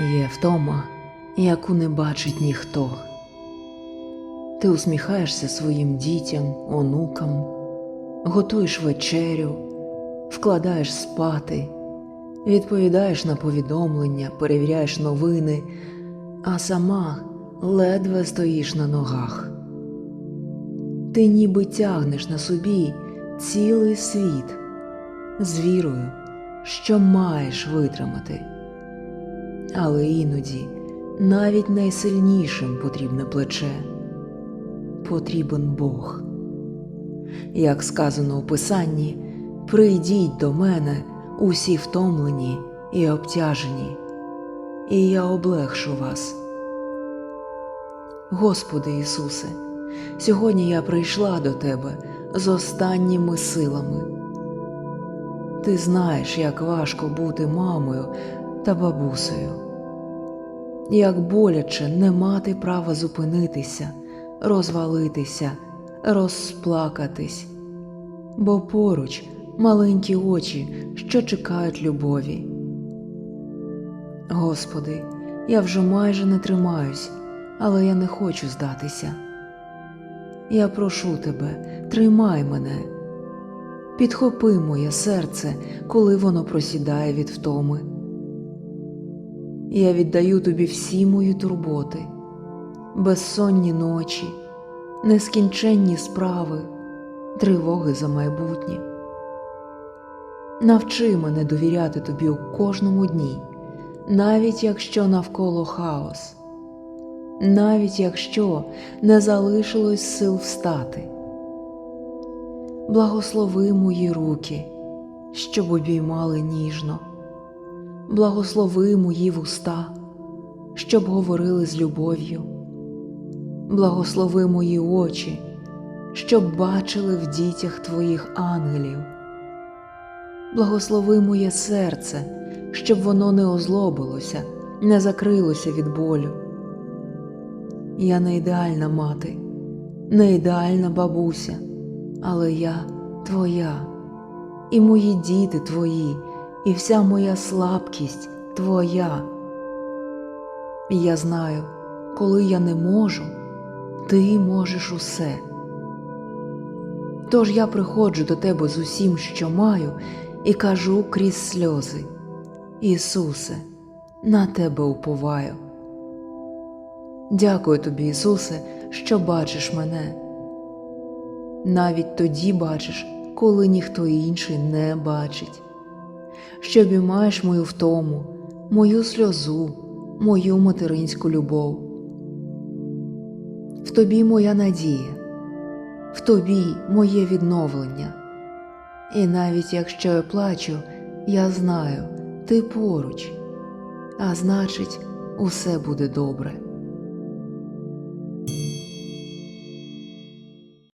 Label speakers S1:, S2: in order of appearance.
S1: Є втома, яку не бачить ніхто. Ти усміхаєшся своїм дітям, онукам, готуєш вечерю, вкладаєш спати, відповідаєш на повідомлення, перевіряєш новини, а сама ледве стоїш на ногах. Ти ніби тягнеш на собі цілий світ з вірою, що маєш витримати. Але іноді навіть найсильнішим потрібне плече, потрібен Бог. Як сказано у Писанні, прийдіть до мене усі втомлені і обтяжені, і я облегшу вас. Господи Ісусе, сьогодні я прийшла до Тебе з останніми силами. Ти знаєш, як важко бути мамою та бабусею, як боляче не мати права зупинитися, розвалитися, розплакатись, бо поруч маленькі очі, що чекають любові. Господи, я вже майже не тримаюсь, але я не хочу здатися. Я прошу тебе, тримай мене, підхопи моє серце, коли воно просідає від втоми. Я віддаю тобі всі мої турботи, безсонні ночі, нескінченні справи, тривоги за майбутнє. Навчи мене довіряти тобі у кожному дні, навіть якщо навколо хаос, навіть якщо не залишилось сил встати. Благослови мої руки, щоб обіймали ніжно благослови мої вуста, щоб говорили з любов'ю, благослови мої очі, щоб бачили в дітях твоїх ангелів, благослови моє серце, щоб воно не озлобилося, не закрилося від болю. Я не ідеальна мати, не ідеальна бабуся, але я твоя, і мої діти твої і вся моя слабкість твоя. І я знаю, коли я не можу, ти можеш усе. Тож я приходжу до тебе з усім, що маю, і кажу крізь сльози Ісусе, на тебе уповаю. Дякую тобі, Ісусе, що бачиш мене. Навіть тоді бачиш, коли ніхто інший не бачить що обіймаєш мою втому, мою сльозу, мою материнську любов. В тобі моя надія, в тобі моє відновлення. І навіть якщо я плачу, я знаю, ти поруч, а значить, усе буде добре.